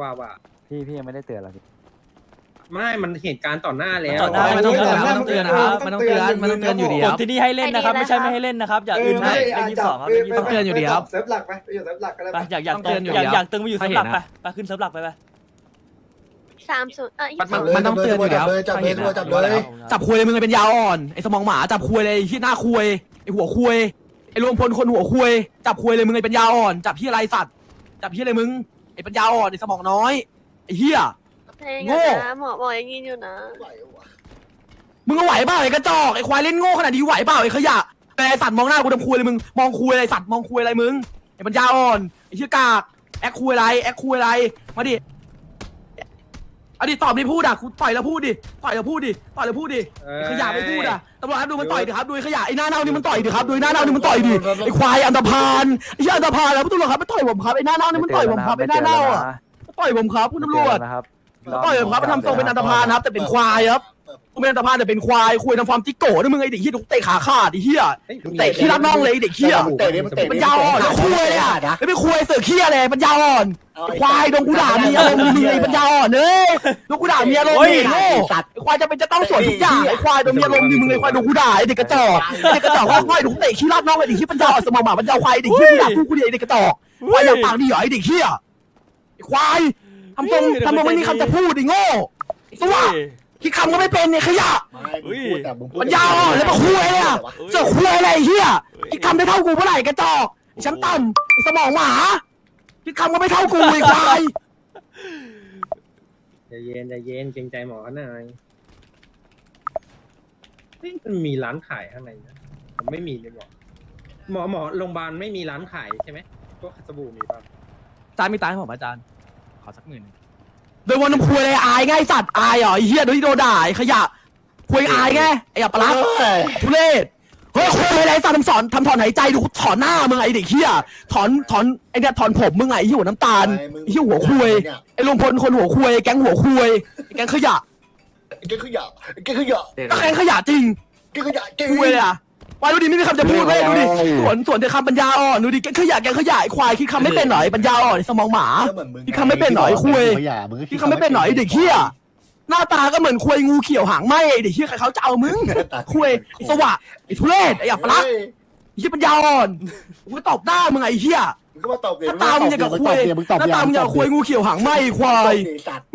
ว่าว่าพี่พี่ยังไม่ได้เตือนเราพี่ไม่มันเหตุการณ์ต่อหน้าแล้วต่อหน้ามันต้องเตือนมันต้องเตือนนะครับมันต้องเตือนมันต้องเตือนอยู่ดีกคฎรับที่นี่ให้เล่นนะครับ ไม่ใช่ไม่ให้เล่นนะครับ อย่าอื่นนะเล่นยี่สิบสองครับเล่นยี่สิบต้สอองงเตือนอยู่ดีครับ เซิร์ฟหลักไปไปอยู่เซิร์ฟหลักก็ได้ไปอยากอยากต้องเตือนอยู่อยากแล้วอยากตึงไปอยู่ถ้าเซิร์ฟหลักเห็นไปนะไปขึ้นเซิร์ฟหลักไปไปสามศูนย์เออยี่มันสิบมันมันต้องเตือนอยู่แล้วจับเลยจับเลยจับเลยจับคุยเลยมึงเป็นยาอ่อนไอ้สมองหมาจับคุยเลยที่หน้าคุยไอ้หัวคุยไอ้รวมพลคนหัวคุยจับคุยเลยมึงไอ้เป็นยาอ่อน จับพี่อะไรสัตว์จับพี่อะไรมึงไอ้เป็นยาอ่อนไอ้สมองน้อยไอ้เหี้ย เพลงโง่ อะนะหมอบอกอย่างนี้อยู่นะ มึงก็ไหวเปล่าไอ้กระจอกไอ้ควายเล่นโง่ขนาดนี้ไหวเปล่าไอ้ขยะแต่ไอ้สัตว์มองหน้ากูทำคุยเลยมึงมองคุยอะไรสัตว์มองคุยอะไรมึงไอ้ปัญญาอ่อนไอ้เชี่ยกากแอคคุยอะไรแอคคุยอะไรมาดิ เอาดิตอบดิพูดอะกูต่อยแล้วพูดดิต่อยแล้วพูดดิต่อยแล้วพูดดิไอ้ขยะไม่พูดอะตำรวจครับดูมันต่อยดิครับดูไอ้ขยะไอ้หน้าเน่านี่มันต่อยดิครับดูไอ้หน้าเน่านี่มันต่อยดิไอ้ควายอันธพาลไอ้เชี่ยอันธพาลแล้วตำรวจครับมันต่อยผมครับไอ้หน้าเน่านี่มันต่อยผมครับไอ้หน้าเน่าอะมันต่อยผมครับคุณตำรวจนะครับต่อยผมครับมันทำทรงเป็นอันธพาลครับแต่เป็นควายครับ กูเป็นอันธพาลแต่เป็นควายคุยทำความจิกโก้ด้วยมึงไอ้เด็กเหี้ยทุกเตะขาขาดไอ้เหี้ยเตะขี้รักน้องเลยไอ้เด็กเหี้ยเตะดิมันเตะดิปัญญาอ่อนแล้วคุยเลยอะแล้วไปคุยเสือเขี้ยเลยปัญญาอ่อนไอ้ควายโดนกูด่ามีอารมณ์มีไอ้ปัญญาอ่อนเอ้ยโดนกูด่ามีอารมณ์ดิโง่ไอ้ควายจะเป็นจะต้องสวนทุกอย่างไอ้ควายโดนมีอารมณ์ดิมึงไอ้ควายโดนกูด่าไอ้เด็กกระจอกไอ้เด็กกระจอกว่าควายโดนกูเตะขี้รักน้องไอ้เด็กเหี้ยปัญญาอ่อนสมองหมาปัญญาควายไอ้เด็กเหี้ยกูด่ากูกูดิไอ้เด็กกระจอกควายอยากปากดีเหรอไอ้เด็กเหี้ยไอ้ควายทำทรงทำทรงไม่มีคำจะพูดไอ้โง่สว่า คิดคำก็ไม่เป็นเนี่ยขยะปัญญาอ่อนแล้วมาคุยเลยอะเสือกคุยอะไรไอ้เฮียคิดคำได้เท่ากูเมื่อไหร่กระจอกไอ้ชั้นต่ำไอ้สมองหมาคิดคำก็ไม่เท่ากูไอ้ควายใจเย็นใจเย็นเกรงใจหมอเขาหน่อยเฮ้ยมันมีร้านขายข้างในนะผมไม่มีเลยหมอหมอหมอโรงพยาบาลไม่มีร้านขายใช่ไหมพวกสบู่มีป่ะ อาจารย์มีตายให้ผมอาจารย์ ขอสักหมื่น โดยวันน้ำคุยเลยอายไงไอ้สัตว์อายเหรอไอ้เฮียโดยที่โดนด่าไอ้ขยะคุยอายไงไอ้อัปลักษณ์ทุเรศเฮ้ยคุยอะไรสัตว์ทำสอนทำถอนหายใจดูถอนหน้ามึงไอ้เด็กเฮียถอนถอนไอ้เนี่ยถอนผมมึงไงไอ้เหี้ยหัวน้ำตาลไอ้เหี้ยหัวคุยไอ้รวมพลคนหัวคุยแก๊งหัวคุยไอ้แก๊งขยะแกขยะแกขยะก็แก๊งขยะจริงแกขยะแกคุยเลยอะ วายดูดิไม่มีคำจะพูดเว้ยดูดิสวนสวนแต่คำปัญญาอ่อนดูดิแกขยะแกขยะไอ้ควายคิดคำไม่เป็นหน่อยปัญญาอ่อนไอ้สมองหมาที่คำไม่เป็นหน่อยคุยที่คำไม่เป็นหน่อยไอ้เด็กเหี้ยหน้าตาก็เหมือนควายงูเขียวหางไหมไอ้เด็กเหี้ยใครเขาจะเอามึงคุยไอ้สวะไอ้ทุเรศไอ้อับปลักษณ์ไอ้เหี้ยปัญญาอ่อนกูจะตอบหน้ามึงไอ้เหี้ยมึงก็มาตอบเดี๋หน้าตามึงอย่างกับควายหน้าตามึงอย่างกับควายงูเขียวหางไหมไอ้ควาย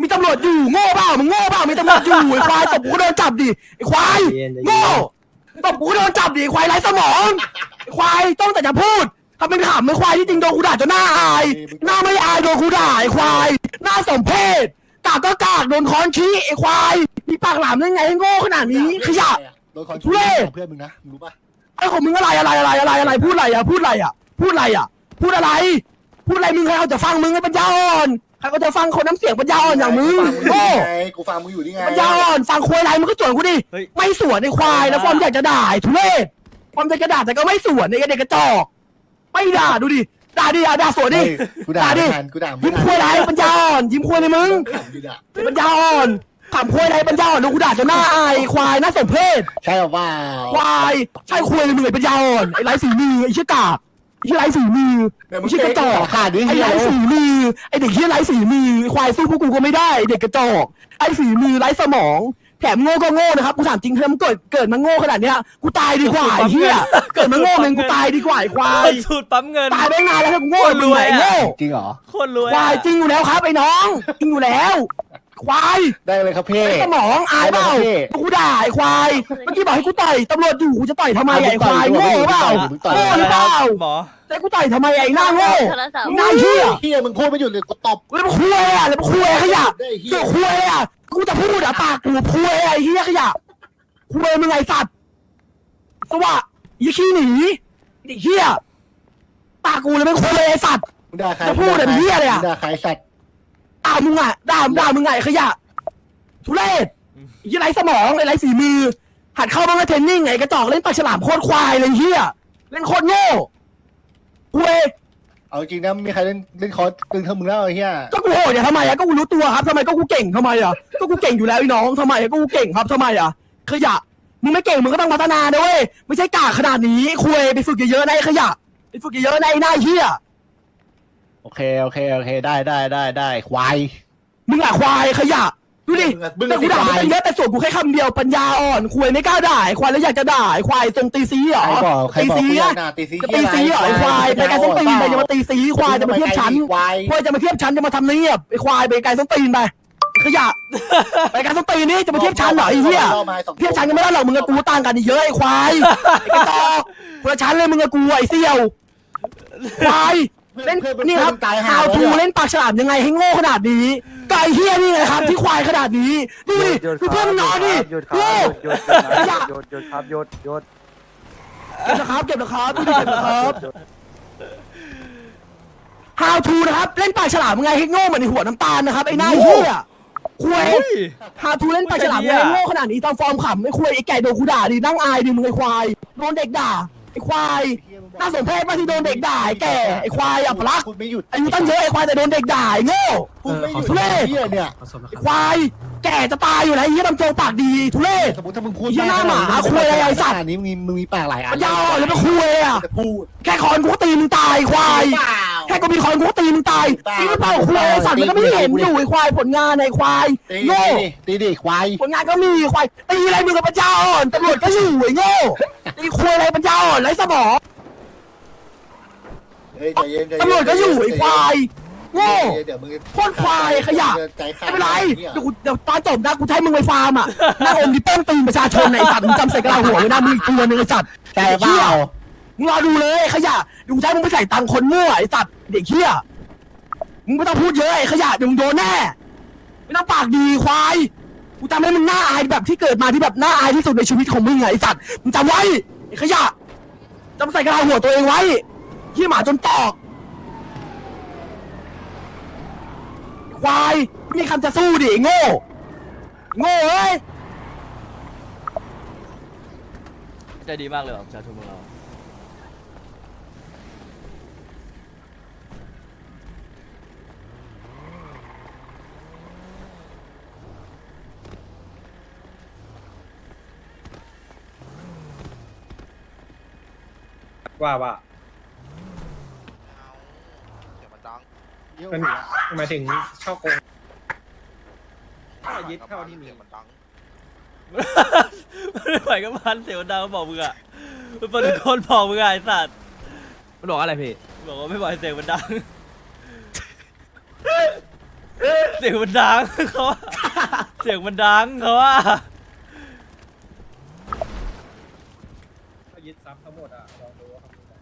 มีตำรวจอยู่โง่เปล่ามึงโง่เปล่ามีตำรวจอยู่ไอ้ควายตบกูก็โดนจับดิไอ้ควายใจเย็นใจเย็นโง่ ตบกูโดนจับดิควายไร้สมอง ควายต้องแต่จะพูดทำเป็นขำไม่ควายที่จริงโดนกูด่าจนหน้าอาย หน้าไม่อายโดนกูด่าไอ้ควาย หน้าสมเพศกากก็กากโดนค้อนชี้ไอ้ควาย มีปากหลามได้ไงให้โง่ขนาดนี้ขยะ โดนคอนทุเรศ เพื่อนมึงนะรู้ป่ะไอ้ของมึงอะไรอะไรอะไรอะไรอะไรพูดอะไรอะพูดอะไรอะพูดอะไรอะพูดอะไร พูดอะไรมึงใครเขาจะฟังมึงไอ้ปัญญาอ่อน ใครเขาจะฟังคนน้ำเสียงปัญญาอ่อนอย่างมึงโง่กูฟังมึงอยู่นี่ไงปัญญาอ่อนฟังควายอะไรมึงก็สวนกูดิเฮ้ย ไม่สวนไอ้ควายแล้วฟอร์มอยากจะด่าไอ้ทุเรศฟอร์มอยากจะด่าแต่ก็ไม่สวนไอ้เด็กกระจอกไม่ด่าดูดิด่าดิอะด่าสวนดิกูด่าด่าดิ ไม่ทันกูด่าไม่ยิ้มทันควายอะไรปัญญาอ่อนยิ้มควายเลยมึงขำดิด่าไอ้ปัญญาอ่อนถามควายอะไรปัญญาอ่อนดูกูด่าจนหน้าอายไอ้ควายน่าสมเพศใช่หรือเปล่าควายใช่ควายเลยมึงไอ้ปัญญาอ่อนไอ้ไร้สีมือไอ้เชี่ยกาบไอ้ เชี่ยไร้สีมือแต่มึไอ้งเชี่ยกระจอกขาดดิไอ้ไร้สีมือไอ้เด็กเชี่ยไร้สีมือไอ้ควายสู้พวกกูก็ไม่ได้ไอ้เด็กกระจอกไอ้สีมือไร้สมอง แถมโง่ก็โง่นะครับกูถามจริงเธอมันเกิดเกิดมาโง่ขนาดเนี้ยกูตายดีกว่าไอ้เหี้ยเกิดมาโง่มึงกูตายดีกว่าไอ้ควายสูตรปั๊มเงิน ตายไปนานแล้วถ้ากูโง่คนรวยมึงไหนอะ โง่จริงเหรอ โคตรรวยควายอะจริงอยู่แล้วครับไอ้น้องจริงอยู่แล้ว ควายได้เลยครับพี่ ไอ้สมองอายเปล่าพี่ กูด่าไอ้ควายเมื่อกี้บอกให้กูต่อยตำรวจอยู่กูจะต่อยทำไมไอ้ควายโง่เปล่ามึงต่อยโง่หรือเปล่าหมอแต่กูต่อยทำไมไอ้หน้าโง่โทรศัพท์ หน้าเหี้ย เฮียมึงพูดไม่หยุดเลยกูตบ แล้วมันคุยอะแล้วมันคุยขยะได้เฮีเสืยอคุยอะกูจะพูดอะปากกูคุยไอ้เหี้ยขยะคุยมึงไงสัตว์สวะยี่ขี้หนีไอ้เหี้ยปากกูเลยไม่คุยไอ้สัตว์ มึงด่าใครจะพูดอะไรเหี้ยเลยอะ มึงด่าใครสัตว์ ด่ามึงอะด่าด่ามึงไงขยะทุเรศไอ้ไรสมองไอ้ไรสีมือ หัดเข้าบ้างนะเทรนนิ่งไอ้กระจอกเล่นปลาฉลามโคตรควายเลยเฮียเล่นโคตรโง่กูเองเอาจริงนะไม่มีใครเล่นเล่นคอร์สตึงเท่ามึงแล้วไอ้เฮียก็กูโหดเนี่ยทำไมอะก็กูรู้ตัวครับทำไมก็กูเก่งทำไมอะก็กูเก่งอยู่แล้วไอ้น้องทำไมอะก็กูเก่งครับทำไมอะขยะมึงไม่เก่งมึงก็ต้องพัฒนาด้วยไม่ใช่กากขนาดนี้คุยไปฝึกเยอะๆนะไอ้ขยะไปฝึกเยอะๆนะไอ้หน้าเฮีย โอเคโอเคโอเค ได้ได้ได้ได้ควายมึงอะควายขยะดูดิมึงแต่อะกูด่าควายมันเยอะแต่ส่วนกูแค่คำเดียวปัญญาอ่อนควายไม่กล้าด่าไอ้ควายแล้วอยากจะด่าไอ้ควายทรงตีซีเหรอใครบอกใครตีบอกซีกูอยาอะกด่าตีซีจะตีซีเหรอไอ้ควายไปไกลส้นตีนไปจะมาตีซีควายจะมาเทียบชั้นควายควายจะมาเทียบชั้นจะมาทำเนียบไอ้ควายไปไกลส้นตีนไปไอ้ขยะ ไปไกลส้นตีนนี่จะมาเทียบชั้นเหรอไอ้เหี้ยเทียบชั้นกันไม่ได้หรอกมึงกับกูต่างกันเยอะไอ้ควายไอ้กระจอกคนละชั้นเลยมึงกับกูไอ้เสี่ยวควาย เล่นนี่ครับตายหา how to เล่นปากฉลามยังไงให้โง่ขนาดนี้ไก่เฮียนี่ไงครับ ที่ควายขนาดนี้ดูดิดูเพื่อนมึงนอนดิหยุดคโง่รับหยุดหยุดหยุดครับหยุดหยุดเก็บนะครับเก็บนะครับดูดิเก็บนะครับ how to นะครับเล่นปากฉลามยังไงให้โง่เหมือนในหัวน้ำตาลนะครับไอ้หน้าเฮียควายเฮ้ย how to เล่นปากฉลามยังไงให้โง่ขนาดนี้ตามฟอร์มขำไอ้ควายไอ้ไก่โดนกูด่าดินั่งอายดิมึงไอ้ควายโดนเด็กด่า ไอ้ควายน่าสมเพชมากที่โดนเด็กด่าไอ้แก่ไอ้ควายอัปลักษณ์พูดไม่หยุดอายุตั้งเยอะไอ้ควายแต่โดนเด็กด่าไอ้โง่พูดไม่หยุดทุเรศเหี้ยเนี่ยไอ้ควายแก่จะตายอยู่แล้วไอ้เหี้ยลำโจงปากดีทุเรศสมมติถ้ามึงพูดเหี้ยหน้าหมาคุยอะไรไอ้สัตว์อันนี้มึงมีมึงมีปากหลายอันมันยาวอะแล้วมาคุยอะจะพูดแค่คอนกูก็ตีมึงตายควายเปล่าแค่กูมีคอนกูก็ตีมึงตายจริงหรือเปล่าคุยไอ้สัตว์มันก็ไม่เห็นอยู่ไอ้ควายผลงานไอ้ควายตีโง่ดิตีดิควายผลงานก็มีควายตีอะไรมึงกับปัญญาอ่อนตำรวจก็อยู่ไอ้โง่ ตีคุยอะไรปัญญาอ่อนไรสมองเฮ้ยใจเย็นใจเย็นตำรวจก็อยู่ไอ้ควายโง่เดี๋ยวมึงโคตรควายขยะใจขาดไม่เป็นไรเดี๋ยวกูเดี๋ยวตอนจบนะกูใช้มึงไปฟาร์มอะหน้าอมที่เป้งตีนประชาชนไอ้สัตว์มึงจำใส่กระลาหัวไว้นะมึงอีกตัวหนึงไอ้สัตว์แกเปล่ามึงรอดูเลยขยะเดี๋ยวกูใช้มึงไปใส่ตังค์คนมั่วไอ้สัตว์เด็กเหี้ยมึงไม่ต้องพูดเยอะไอ้ขยะเดี๋ยวมึงโดนแน่ไม่ต้องปากดีควาย กูจำให้มึงน้าอายแบบที่เกิดมาที่แบบน้าอายที่สุดในชีวิตของมึงไงไอ้สัตว์มึงจำไว้ไอ้ขยะจำใส่กระลาหัวตัวเองไว้เหี้หมาจนตอกควายไม่มีคำจะสู้ดิไอ้โง่โง่เอ้ย ใจดีมากเลยว่ะประชาชนของเรา ว่าว่าเดี๋ยวมันดังเป็นหมายถึงช่อโกง ถ้ายึดเท่าที่มีเดี๋ยวมันดังไม่ไหวก็พันเสียงมันดังก็บอกมึงอะมันเป็นคนบอกมึงอะไอ้สัตว์มันบอกอะไรพี่บอกว่าไม่ไหวเสียงมันดังเสียงมันดังเขาว่าเสียงมันดังเขาว่าถ้ายึดทรัพย์ทั้งหมดอะลองดูว่าเขามีอะไร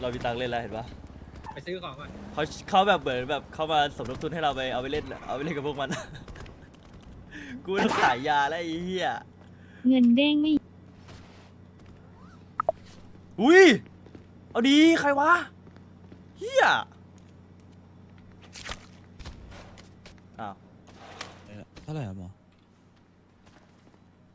เรามีตังค์เล่นแล้วเห็นปะไปซื้อของก่อนเขาเขาแบบเหมือนแบบเขามาสมทบทุนให้เราไปเอาไปเล่นเอาไปเล่นกับพวกมัน กูต้องขายยาแล้วไอ้เหี้ยเงินเด้งไม่อุ้ยเอาดีใครวะเฮียอ้าวเท่าไหร่ครับหมอ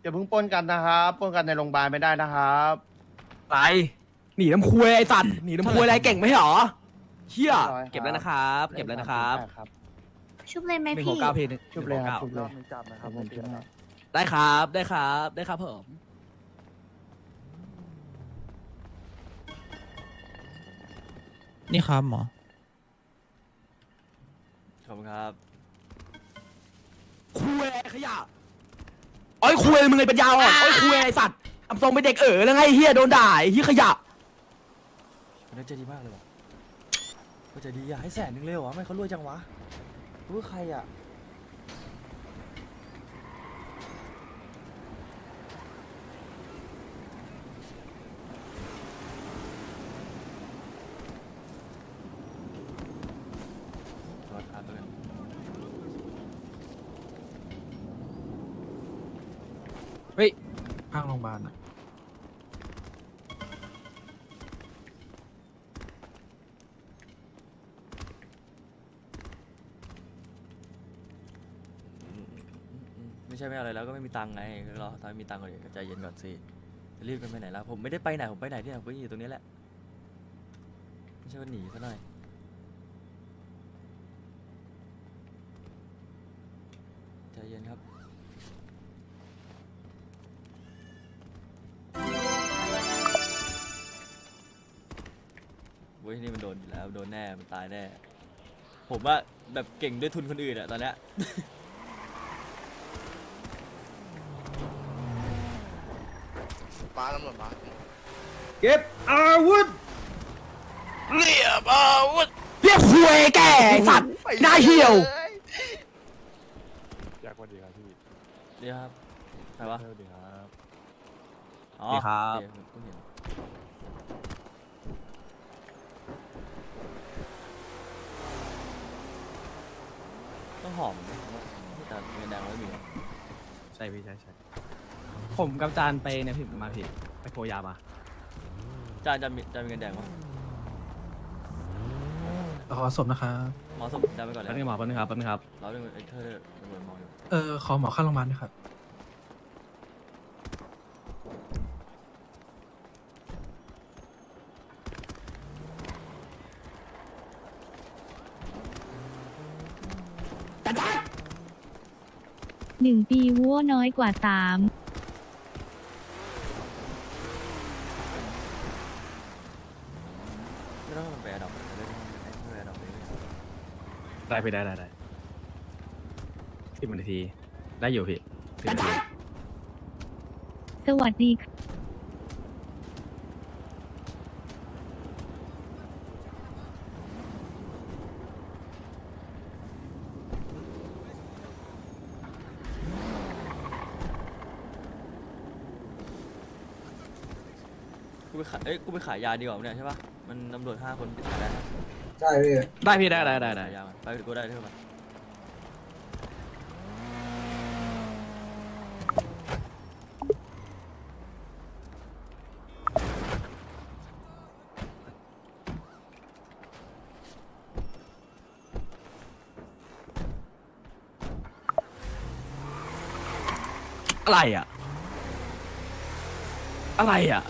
อย่าเพิ่งปล้นกันนะครับปล้นกันในโรงพยาบาลไม่ได้นะครับ ไป หนีน้ำคุยไอ้สัตว์หนีน้ำคุยอะไรเก่งไหมเหรอเฮียเก็บแล้วนะครับ เก็บแล้วนะครับชุบเลยไหมหนึ่งหพี่ กเก้าเพนชุบเลยครับชุบรเลอยบนึงจับนะครับผมเชื่อนะได้ครับได้ครับได้ครับผมนี่ครับหมอ ขอบคุณครับ คุยไอ้ขยะโอ้ยคุยมึงไอ้ปัญญาอ่อนโอ้ยคุยไอ้สัตว์ทำทรงเป็นเด็กเอ๋อแล้วไงเฮียโดนด่าไอ้เฮียขยะ คนนี้ใจดีมากเลยว่ะเขาใจดีอยากให้แสนนึงเลยเหรอไม่เขารวยจังวะรู้ใครอะขอทานด้ยข้างโรงพยาบาลอะ ไม่ใช่ไม่อะไรแล้วก็ไม่มีตังค์ไงรอตอนมีตังค์ก่อนดิใจเย็นก่อนสิจะรีบกันไปไหนแล้วผมไม่ได้ไปไหนผมไปไหนเนี่ยผมก็อยู่ตรงนี้แหละไม่ใช่ว่าหนีซะหน่อยใจเย็นครับเว้ยนี่มันโดนอยู่แล้วโดนแน่มันตายแน่ผมว่าแบบเก่งด้วยทุนคนอื่นอะตอนเนี้ย ตำรวจมาเก็บอาวุธเรียกคุยแก่ไอ้สัตว์หน้าเหี่ยวอยากวันดีครับพี่เดี๋ยวครับใครวะสวัสดีครับ อ๋อสวัสดีครับ เดี๋ยวผมเพิ่งเห็นต้องหอมนะแต่เงินแดงไม่มีใช่พี่ใช่ใช่ ผมกับจานไปเนี่ยพี่มาพี่ไปโพยามาจานจานมีจานมีเงินแดงปะขอศพนะครับ หมอสมจานไปก่อนเลยแป๊บนึงหมอแป๊บนึงครับแป๊บนึงครับเราเรื่องไอ้เธอเนี่ยตำรวจมองอยู่เออ ขอหมอเข้าโรงพยาบาลด้วยครับ หนึ่งปีวัวน้อยกว่าสามไม่ต้องไปแอดดอกเล่นไม่ไปแอดดอกเลย ได้พี่ได้ได้ได้สิบนาที ได้อยู่พี่สิบนาทีสวัสดีค่ะกูไปขายเอ้ยกูไปขายยาดีกว่าเนี่ยใช่ปะมันตำรวจห้าคนขายได้ นะได้พี่ได้ได้ได้ได้ยาไปกูได้เท่าไหร่อะไรอะ อะไรอะ